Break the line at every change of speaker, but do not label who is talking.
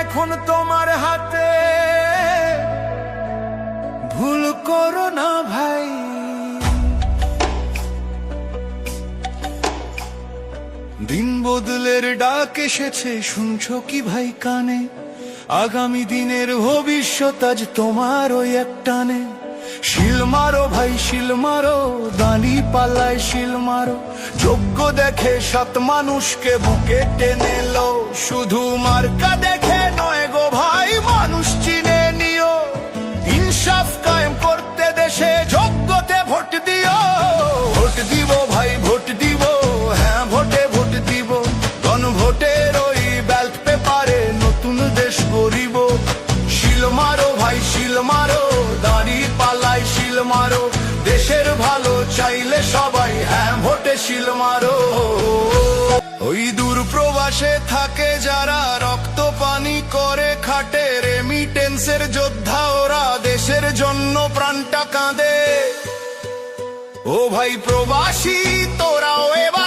এখন তোমার হাতে। ভুল করো না ভাই। দিন বদলের ডাক এসেছে, শুনছো কি ভাই কানে? আগামী দিনের ভবিষ্যৎ আজ তোমার ওই একটানে শিল মারো ভাই, শিল মারো, দানি পালায় শিল মারো। যোগ্য দেখে সাত মানুষকে বুকে টেনে লো শুধু মার্কা দেখে মারো। দেশের ভালো চাইলে সবাই হ্যাঁ ভোটে শিল মারো। ওই দূর প্রবাসে থাকে যারা, রক্ত পানি করে খাটে। রেমিটেন্সের যোদ্ধা ওরা, দেশের জন্য প্রাণটা কাঁদে। ও ভাই প্রবাসী, তোরাও এবার